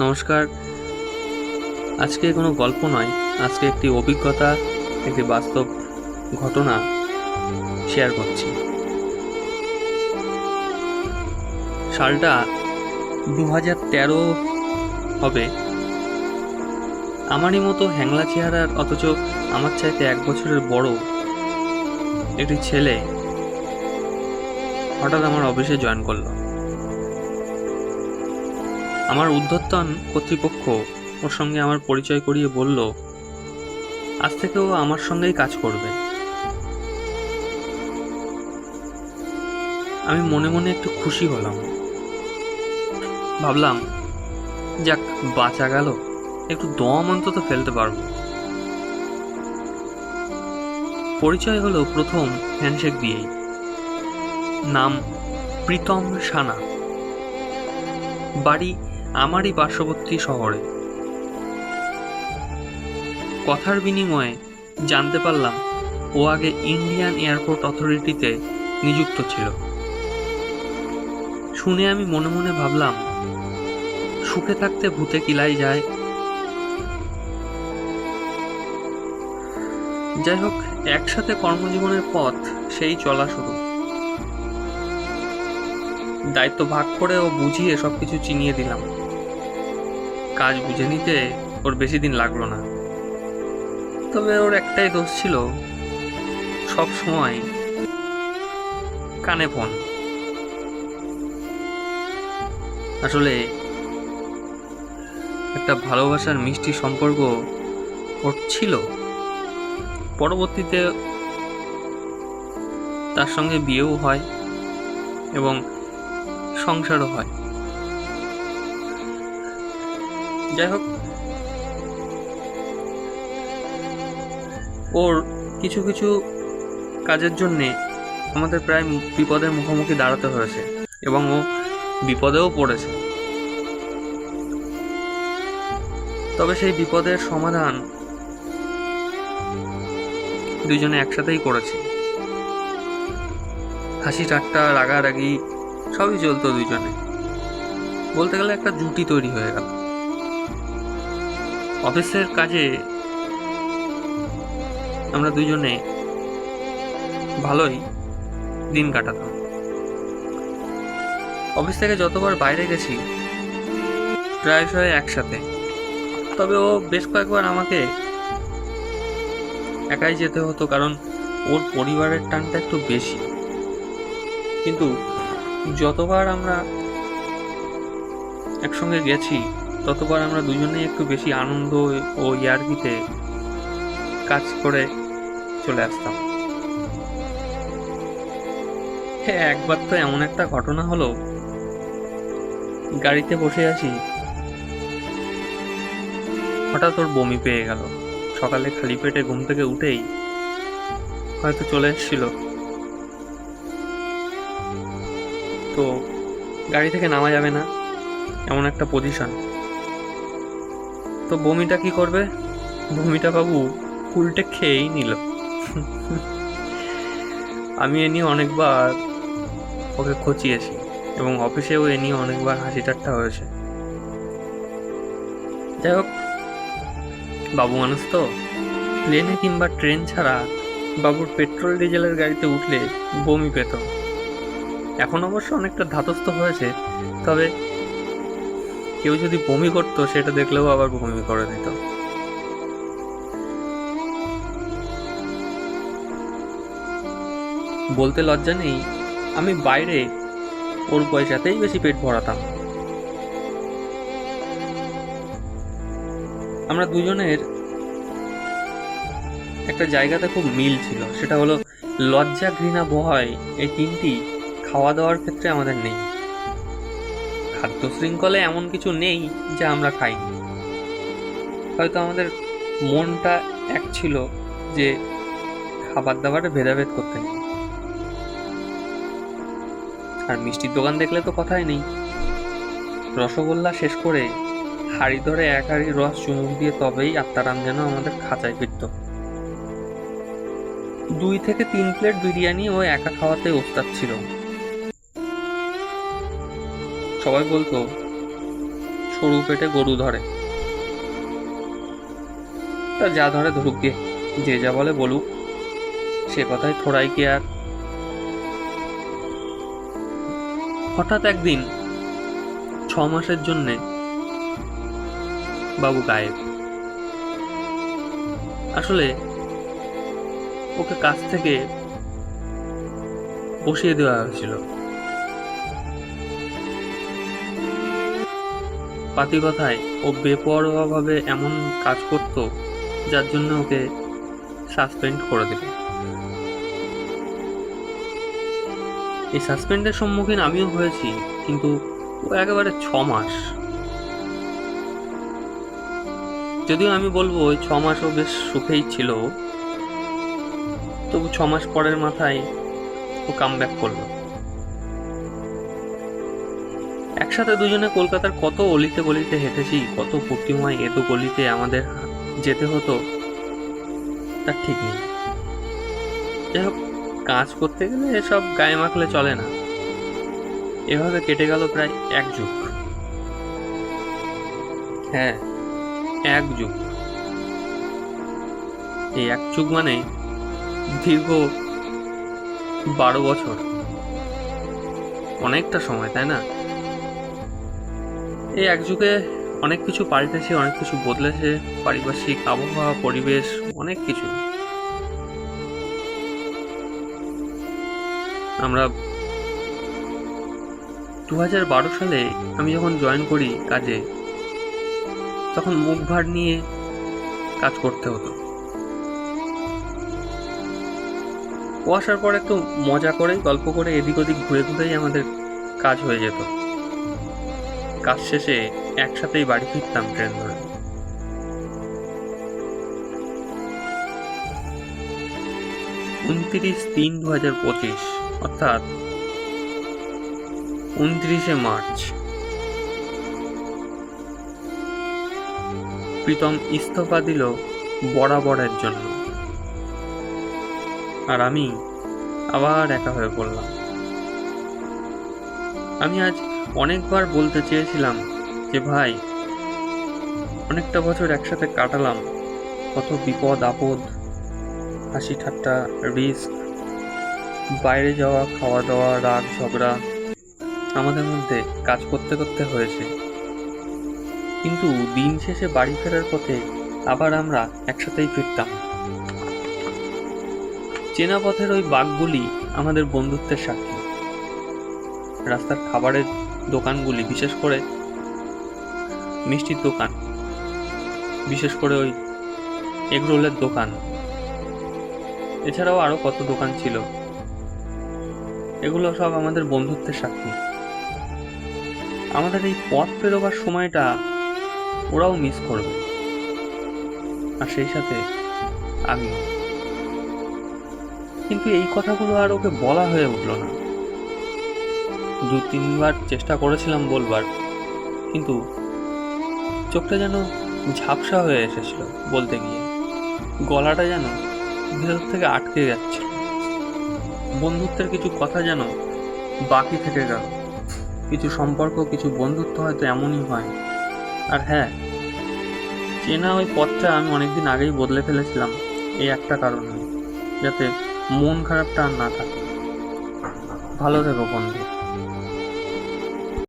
নমস্কার। আজকে কোনো গল্প নয়, আজকে একটি অভিজ্ঞতা, একটি বাস্তব ঘটনা শেয়ার করছি। সালটা দু হাজার তেরো হবে। আমারই মতো হ্যাংলা চেহারার অথচ আমার চাইতে এক বছরের বড় একটি ছেলে হঠাৎ আমার অফিসে জয়েন করল। আমার উদ্ধর্তন কর্তৃপক্ষ ওর সঙ্গে আমার পরিচয় করিয়ে বলল, আজ থেকে ও আমার সঙ্গেই কাজ করবে। আমি মনে মনে একটু খুশি হলাম। ভাবলাম, যাক, বাঁচা গেল, একটু দম অন্তত ফেলতে পারব। পরিচয় হলো প্রথম হ্যান্ডশেক দিয়েই। নাম প্রীতম সানা। বাড়ি আমারই পার্শ্ববর্তী শহরে। কথার বিনিময়ে জানতে পারলাম, ও আগে ইন্ডিয়ান এয়ারপোর্ট অথরিটিতে নিযুক্ত ছিল। শুনে আমি মনে মনে ভাবলাম, সুখে থাকতে ভূতে কিলাই যায়। যাই হোক একসাথে কর্মজীবনের পথ সেই চলা শুরু। দায়িত্ব ভাগ করে ও বুঝিয়ে সবকিছু চিনিয়ে দিলাম। কাজ বুঝে নিতে ওর বেশি দিন লাগল না। তবে ওর একটাই দোষ ছিল, সব সময় কানে ফোন। আসলে একটা ভালোবাসার মিষ্টি সম্পর্ক ওর ছিল। পরবর্তীতে তার সঙ্গে বিয়েও হয় এবং সংসারও হয়। যাই হোক ওর কিছু কিছু কাজের জন্যে আমাদের প্রায় বিপদের মুখোমুখি দাঁড়াতে হয়েছে এবং ও বিপদেও পড়েছে। তবে সেই বিপদের সমাধান দুজনে একসাথেই করেছে। হাসি, ঠাট্টা, রাগারাগি সবই চলতো দুজনে। বলতে গেলে একটা জুটি তৈরি হয়ে গেল। অফিসের কাজে আমরা দুজনে ভালোই দিন কাটাতাম। অফিস থেকে যতবার বাইরে গেছি, প্রায়শই একসাথে। তবে ও বেশ কয়েকবার আমাকে একাই যেতে হতো কারণ ওর পরিবারের টানটা একটু বেশি। কিন্তু যতবার আমরা একসঙ্গে গেছি ততবার আমরা দুজনেই একটু বেশি আনন্দ ও ইয়ার্কিতে কাজ করে চলে আসতাম। হ্যাঁ একবার তো এমন একটা ঘটনা হলো। গাড়িতে বসে আছি। হঠাৎ ওর বমি পেয়ে গেল। সকালে খালি পেটে ঘুম থেকে উঠেই হয়তো চলে এসেছিল। তো গাড়ি থেকে নামা যাবে না। এমন একটা পজিশন তো বমিটা কি করবে? বমিটা বাবু উল্টে খেয়েই নিল। আমি এ নিয়ে অনেকবার ওকে খচিয়েছি এবং অফিসেও এ নিয়ে অনেকবার হাসি ঠাট্টা হয়েছে। যাই হোক, বাবু মানুষ তো। প্লেনে কিংবা ট্রেন ছাড়া বাবুর পেট্রোল ডিজেলের গাড়িতে উঠলে বমি পেত। এখন অবশ্য অনেকটা ধাতস্থ হয়েছে, তবে কেউ যদি বমি করতো, সেটা দেখলেও আবার বমি করে দিত। বলতে লজ্জা নেই, আমি বাইরে ওর পয়সাতেই বেশি পেট ভরাতাম। আমরা দুজনের একটা জায়গাতে খুব মিল ছিল, সেটা হলো লজ্জা ঘৃণা ভয়, এই তিনটি খাওয়া দাওয়ার ক্ষেত্রে আমাদের নেই। খাদ্য শৃঙ্খলে এমন কিছু নেই যা আমরা খাইনি হয়তো আমাদের মনটা এক ছিল যে খাবার দাবারে ভেদাভেদ করতে নেই। আর মিষ্টির দোকান দেখলে তো কথাই নেই। রসগোল্লা শেষ করে হাড়ি ধরে এক হাড়ি রস চুমুক দিয়ে তবেই আত্মারাম যেন আমাদের খাঁচায় ফিরত। দুই থেকে তিন প্লেট বিরিয়ানি ও একা খাওয়াতে ওস্তাদ ছিল। সবাই বলতো, সরু পেটে গরু ধরে। তা যা ধরে ধরুক গিয়ে যে যা বলে বলুক, সে কথায় থোড়াই কি আর। হঠাৎ একদিন, ছ মাসের জন্যে, বাবু গায়েব। আসলে, ওকে কাছ থেকে বসিয়ে দেওয়া হয়েছিল। পাতি কথায় ও বেপরোয়াভাবে এমন কাজ করত, যার জন্য ওকে সাসপেন্ড করে দিল। এই সাসপেন্ডের সম্মুখীন আমিও হয়েছি, কিন্তু ও একেবারে ছ মাস। যদিও আমি বলব ওই ছ মাসও বেশ সুখেই ছিল। তবু ছ মাস পরের মাথায় ও কাম ব্যাক করল। একসাথে দুজনে কলকাতার কত অলিতে গলিতে হেঁটেছি, কত প্রতিময়, এতো গলিতে আমাদের যেতে হতো তার ঠিক নেই। যাই হোক কাজ করতে গেলে এসব গায়ে মাখলে চলে না। এভাবে কেটে গেল প্রায় এক যুগ। হ্যাঁ এক যুগ। এই এক যুগ মানে দীর্ঘ বারো বছর। অনেকটা সময়, তাই না? এই এক যুগে অনেক কিছু পাল্টেছে, অনেক কিছু বদলেছে। পারিপার্শ্বিক আবহাওয়া, পরিবেশ, অনেক কিছু। আমরা দু হাজার বারো সালে আমি যখন জয়েন করি কাজে, তখন মুখ ভার নিয়ে কাজ করতে হতো। ও আসার পর একটু মজা করে, গল্প করে এদিক ওদিক ঘুরে ঘুরেই আমাদের কাজ হয়ে যেত। কাজ শেষে একসাথেই বাড়ি ফিরতাম ট্রেন ধরে। উনত্রিশ তিন দু হাজার পঁচিশ, অর্থাৎ উনত্রিশে মার্চ। প্রীতম ইস্তফা দিল বরাবরের জন্য। আর আমি আবার একা হয়ে পড়লাম। আমি আজ অনেকবার বলতে চেয়েছিলাম যে, ভাই, অনেকটা বছর একসাথে কাটালাম। কত বিপদ, আপদ, হাসি ঠাট্টা, রিস্ক, বাইরে যাওয়া, খাওয়া দাওয়া, রাগ, ঝগড়া আমাদের মধ্যে কাজ করতে করতে হয়েছে। কিন্তু দিন শেষে বাড়ি ফেরার পথে আবার আমরা একসাথেই ফিরতাম। চেনা পথের ওই বাঘগুলি আমাদের বন্ধুত্বের সাক্ষী। রাস্তার খাবারের দোকানগুলি, বিশেষ করে মিষ্টির দোকান, বিশেষ করে ওই এগরোলের দোকান। এছাড়াও আরও কত দোকান ছিল। এগুলো সব আমাদের বন্ধুত্বের সাক্ষী আমাদের এই পথ পেরোবার সময়টা ওরাও মিস করবে। আর সেই সাথে আমিও। কিন্তু এই কথাগুলো আর ওকে বলা হয়ে উঠল না। দু তিনবার চেষ্টা করেছিলাম বলবার, কিন্তু চোখটা যেন ঝাপসা হয়ে এসেছিল বলতে গিয়ে। গলাটা যেন ভেতর থেকে আটকে যাচ্ছিল। বন্ধুত্বের কিছু কথা যেন বাকি থেকে গেল। কিছু সম্পর্ক, কিছু বন্ধুত্ব হয়তো এমনই হয়। আর হ্যাঁ চেনা ওই পথটা আমি অনেকদিন আগেই বদলে ফেলেছিলাম এই একটা কারণে, যাতে মন খারাপটা আর না থাকে। ভালো থেকো বন্ধু।